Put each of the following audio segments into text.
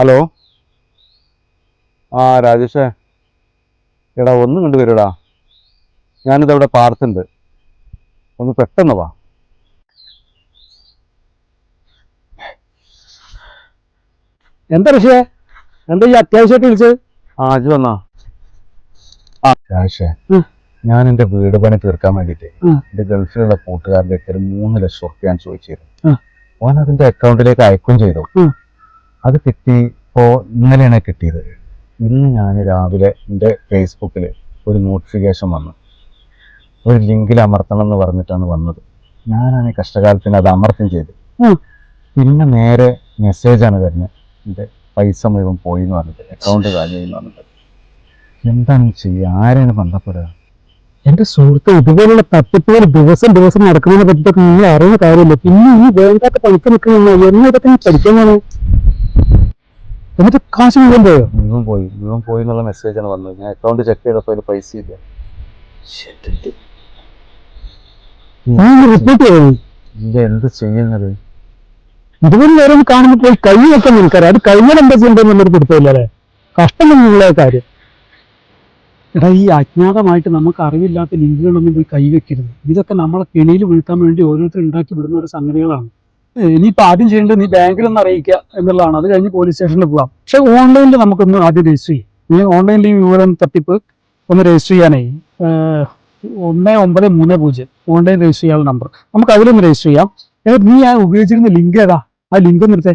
Hello? ആ രാജേഷേ. എടാ ഒന്നും കണ്ടു വരുടാ. ഞാനിതവിടെ പാർത്തുണ്ട്. ഒന്ന് പെട്ടെന്ന് വാ. എന്താ ഋഷിയെ എന്താ ഈ അത്യാവശ്യമായിട്ട് വിളിച്ചത് ആ അജ് വന്നാ. ആ രാജേഷേ ഞാൻ എന്റെ വീട് പണി തീർക്കാൻ വേണ്ടിയിട്ട് എന്റെ ഗൾഫിലുള്ള കൂട്ടുകാരുടെ അടുത്ത് ഒരു മൂന്ന് ലക്ഷം റുപ്യ ഞാൻ ചോദിച്ചിരുന്നു. ഓൻ അതിന്റെ അക്കൗണ്ടിലേക്ക് അയക്കുകയും ചെയ്തു. അത് കിട്ടി ഇപ്പോൾ ഇന്നലെയാണ് കിട്ടിയത്. ഇന്ന് ഞാൻ രാവിലെ എന്റെ ഫേസ്ബുക്കിൽ ഒരു നോട്ടിഫിക്കേഷൻ വന്നു. ഒരു ലിങ്കിൽ അമർത്തണം എന്ന് പറഞ്ഞിട്ടാണ് വന്നത്. ഞാനാണ് കഷ്ടകാലത്തിന് അത് അമർത്തും ചെയ്ത് പിന്നെ നേരെ മെസ്സേജാണ് വരുന്നത്. എന്റെ പൈസ മുഴുവൻ പോയി എന്ന് പറഞ്ഞിട്ട് അക്കൗണ്ട് കാലിയായി എന്ന് പറഞ്ഞിട്ട്. എന്താണ് ചെയ്യുക ആരെയാണ് ബന്ധപ്പെടുക? എന്റെ സുഹൃത്ത് ഇതുപോലുള്ള തട്ടിപ്പുകൾ ദിവസം ദിവസം നടക്കുന്നതിനെ പറ്റിയിട്ടൊക്കെ നിങ്ങൾ അറിയുന്ന കാര്യമില്ല. പിന്നെ ഈ വേണ്ടാത്ത പണിക്ക് നിൽക്കുന്ന എന്ന ഇതൊക്കെ പഠിക്കാനാണ് എന്നിട്ട് കാശ് മുഴുവൻ പോയോ? മുഴുവൻ പോയി. മുഴുവൻ പോയി എന്നുള്ള മെസ്സേജാണ് വന്നത്. ഞാൻ അക്കൗണ്ട് ചെക്ക് ചെയ്തപ്പോൾ അതിൽ പൈസ ഇല്ല. ഞാൻ റിപ്പോർട്ട് ചെയ്തു ഇല്ല എന്ത് ചെയ്യുന്നത്? ഇതുപോലെ നേരം കാണുമ്പോൾ പോയി കൈ വെക്കാൻ നിൽക്കാറ്. അത് കഴിഞ്ഞാൽ എന്താ ചെയ്യേണ്ടത് എന്നൊരു പിടുത്തമില്ല അല്ലേ? കഷ്ടം നിങ്ങളെ കാര്യം. എടാ ഈ അജ്ഞാതമായിട്ട് നമുക്ക് അറിവില്ലാത്ത ലിങ്കുകളൊന്നും പോയി കൈവെക്കരുത് ഇതൊക്കെ നമ്മളെ കെണിയിൽ വീഴ്ത്താൻ വേണ്ടി ഓരോരുത്തർ ഉണ്ടാക്കി വിടുന്ന ഒരു സംഗതികളാണ്. ഇനിയിപ്പോൾ ആദ്യം ചെയ്യേണ്ടത് നീ ബാങ്കിൽ ഒന്ന് അറിയിക്കുക എന്നുള്ളതാണ്. അത് കഴിഞ്ഞ് പോലീസ് സ്റ്റേഷനിൽ പോകാം. പക്ഷെ ഓൺലൈനിൽ നമുക്കൊന്ന് ആദ്യം രജിസ്റ്റർ ചെയ്യും. നീ ഓൺലൈനിൽ ഈ വിവരം തട്ടിപ്പ് ഒന്ന് രജിസ്റ്റർ ചെയ്യാനായി ഏഹ്, ഒന്ന് ഒമ്പത് മൂന്ന് പൂജ്യം. ഓൺലൈൻ രജിസ്റ്റർ ചെയ്യാനുള്ള നമ്പർ നമുക്ക് അതിലൊന്ന് രജിസ്റ്റർ ചെയ്യാം. എന്നിട്ട് നീ ആ ഉപയോഗിച്ചിരുന്ന ലിങ്ക് ഏതാ? ആ ലിങ്ക് ഒന്ന് എടുത്തേ.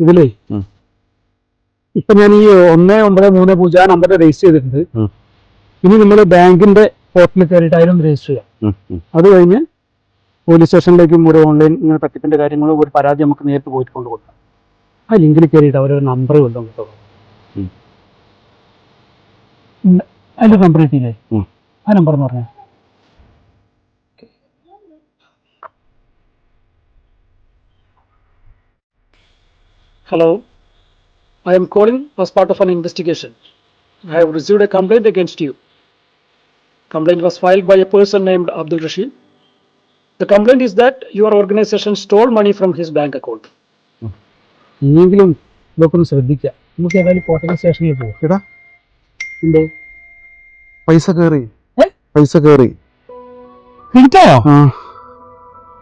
ഇതിലേ. ഇപ്പൊ ഞാൻ ഈ ഒന്ന് ഒമ്പത് മൂന്ന് പൂജ്യം ആ നമ്പർ രജിസ്റ്റർ ചെയ്തിട്ടുണ്ട്. ഇനി നമ്മൾ ബാങ്കിന്റെ പോർട്ടലിൽ കയറിയിട്ട് അതിലൊന്ന് രജിസ്റ്റർ ചെയ്യാം. അത് കഴിഞ്ഞ് പോലീസ് സ്റ്റേഷനിലേക്കും ഒരു ഓൺലൈൻ ഇങ്ങനെ തട്ടിപ്പിന്റെ കാര്യങ്ങളും ഒരു പരാതി നമുക്ക് നേരിട്ട് പോയിട്ട് കൊണ്ട് കൊടുക്കാം. ആ ലിങ്കിൽ കയറിയിട്ട് അവരൊരു നമ്പർ കൊണ്ടു ഉം. അതിന്റെ നമ്പർ കിട്ടിയില്ലേ? ആ നമ്പർ എന്ന് പറഞ്ഞാൽ Hello, I am calling as part of an investigation. I have received a complaint against you. Complaint was filed by a person named Abdul Rashid. The complaint is that your organization stole money from his bank account. ഇനിയെങ്കിലും ഇതൊക്കെ ഒന്ന് ശ്രദ്ധിക്കുക നമുക്ക് ഏതായാലും കോട്ടയം സ്റ്റേഷനിൽ പോകും എടാ എന്തോ പൈസ കയറി ഏ? പൈസ കയറി എടുത്തായോ ആ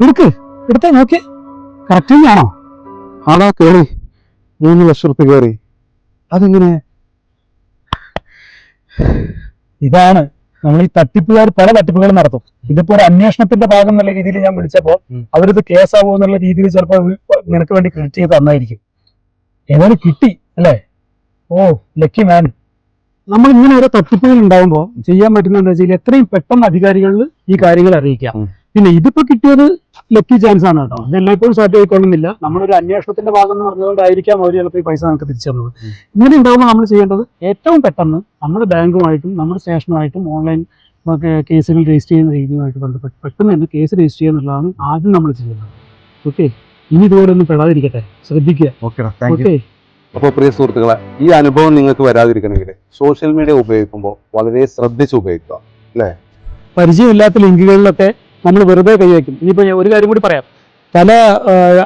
എടുക്ക് എടുത്താ നോക്കി കറക്റ്റ് തന്നെയാണോ ആടാ കയറി മൂന്ന് ലക്ഷം റുപ്യ കയറി. അതെങ്ങനെ? ഇതാണ് നമ്മൾ ഈ തട്ടിപ്പുകാർ പല തട്ടിപ്പുകളും നടത്തും. ഇതിപ്പോ ഒരു അന്വേഷണത്തിന്റെ ഭാഗം എന്നുള്ള രീതിയിൽ ഞാൻ വിളിച്ചപ്പോ. അവരിത് കേസാവോ എന്നുള്ള രീതിയിൽ ചിലപ്പോ നിനക്ക് വേണ്ടി ക്രെഡിറ്റ് ചെയ്ത് തന്നായിരിക്കും. ഏതായാലും കിട്ടി അല്ലേ? ഓ ലക്കി മാൻ നമ്മൾ ഇങ്ങനെ ഓരോ തട്ടിപ്പുകൾ ഉണ്ടാവുമ്പോൾ ചെയ്യാൻ പറ്റുന്ന എന്താ വെച്ചാൽ എത്രയും പെട്ടെന്ന് അധികാരികളിൽ ഈ കാര്യങ്ങൾ അറിയിക്കാം. പിന്നെ ഇതിപ്പോ കിട്ടിയത് ലക്കി ചാൻസ് ആണ് കേട്ടോ. ഇത് എല്ലായ്പ്പോഴും സാധ്യമായിക്കൊള്ളുന്നില്ല. നമ്മളൊരു അന്വേഷണത്തിന്റെ ഭാഗം എന്ന് പറഞ്ഞതുകൊണ്ടായിരിക്കാം അവർ ചിലപ്പോൾ ഈ പൈസ നമുക്ക് തിരിച്ചു തന്നത്. ഇങ്ങനെ ഉണ്ടാകുമ്പോൾ നമ്മൾ ചെയ്യേണ്ടത് ഏറ്റവും പെട്ടെന്ന് നമ്മുടെ ബാങ്കുമായിട്ടും നമ്മുടെ സ്റ്റേഷനുമായിട്ടും ഓൺലൈൻ കേസുകൾ രജിസ്റ്റർ ചെയ്യുന്ന രീതിയുമായിട്ട് ബന്ധപ്പെട്ട് പെട്ടെന്ന് തന്നെ കേസ് രജിസ്റ്റർ ചെയ്യുക എന്നുള്ളതാണ് ആദ്യം നമ്മൾ ചെയ്യുന്നത് ഓക്കെ ഇനി ഇതുപോലെ ഒന്നും പെടാതിരിക്കട്ടെ. ശ്രദ്ധിക്കുക. ഓക്കെ അപ്പോൾ പ്രിയ സുഹൃത്തുക്കളെ ഈ അനുഭവം നിങ്ങൾക്ക് വരാതിരിക്കണമെങ്കിൽ സോഷ്യൽ മീഡിയ ഉപയോഗിക്കുമ്പോൾ വളരെ ശ്രദ്ധിച്ച് ഉപയോഗിക്കുക. അല്ലേ? പരിചയമില്ലാത്ത ലിങ്കുകളിലൊക്കെ നമ്മൾ വെറുതെ കൈവയ്ക്കും ഇനിയിപ്പോൾ ഒരു കാര്യം കൂടി പറയാം. പല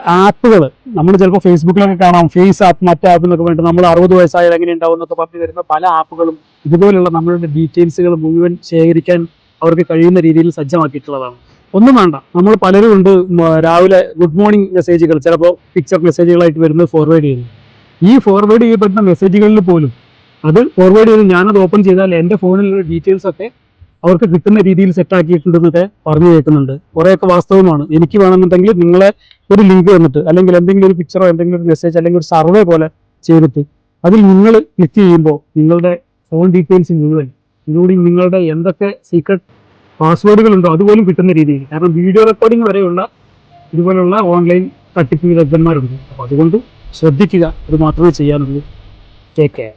ആപ്പുകൾ നമ്മൾ ചിലപ്പോൾ ഫേസ്ബുക്കിലൊക്കെ കാണാം. ഫേസ് ആപ്പ് മറ്റേ ആപ്പ് എന്നൊക്കെ വേണ്ടി നമ്മൾ അറുപത് വയസ്സായാലും എങ്ങനെ ഉണ്ടാവും എന്നൊക്കെ പറഞ്ഞു തരുന്ന പല ആപ്പുകളും ഇതുപോലുള്ള നമ്മളുടെ ഡീറ്റെയിൽസുകൾ മുഴുവൻ ശേഖരിക്കാൻ അവർക്ക് കഴിയുന്ന രീതിയിൽ സജ്ജമാക്കിയിട്ടുള്ളതാണ്. ഒന്നും വേണ്ട. നമ്മൾ പലരും ഉണ്ട്. രാവിലെ ഗുഡ് മോർണിംഗ് മെസ്സേജുകൾ. ചിലപ്പോൾ പിക്ചർ മെസ്സേജുകളായിട്ട് വരുന്നത് ഫോർവേഡ് ചെയ്യുന്നു. ഈ ഫോർവേഡ് ചെയ്യപ്പെടുന്ന മെസ്സേജുകളിൽ പോലും അത് ഫോർവേഡ് ചെയ്ത് ഞാനത് ഓപ്പൺ ചെയ്താൽ എന്റെ ഫോണിലുള്ള ഡീറ്റെയിൽസ് ഒക്കെ അവർക്ക് കിട്ടുന്ന രീതിയിൽ സെറ്റ് ആക്കിയിട്ടുണ്ടെന്നൊക്കെ പറഞ്ഞു കേൾക്കുന്നുണ്ട്. കുറേയൊക്കെ വാസ്തവമാണ്. എനിക്ക് വേണമെന്നുണ്ടെങ്കിൽ നിങ്ങളെ ഒരു ലിങ്ക് വന്നിട്ട് അല്ലെങ്കിൽ എന്തെങ്കിലും ഒരു പിക്ചറോ എന്തെങ്കിലും ഒരു മെസ്സേജ് അല്ലെങ്കിൽ ഒരു സർവേ പോലെ ചെയ്തിട്ട് അതിൽ നിങ്ങൾ ക്ലിക്ക് ചെയ്യുമ്പോൾ നിങ്ങളുടെ ഫോൺ ഡീറ്റെയിൽസ് മുഴുവൻ ഇൻക്ലൂഡിങ് നിങ്ങളുടെ എന്തൊക്കെ സീക്രട്ട് പാസ്വേഡുകൾ ഉണ്ടോ അതുപോലും കിട്ടുന്ന രീതിയിൽ. കാരണം വീഡിയോ റെക്കോർഡിംഗ് വരെയുള്ള ഇതുപോലുള്ള ഓൺലൈൻ തട്ടിപ്പ് വിദഗ്ധന്മാരുണ്ട് അപ്പോൾ അതുകൊണ്ട് ശ്രദ്ധിക്കുക. അത് മാത്രമേ ചെയ്യാനുള്ളൂ. Take care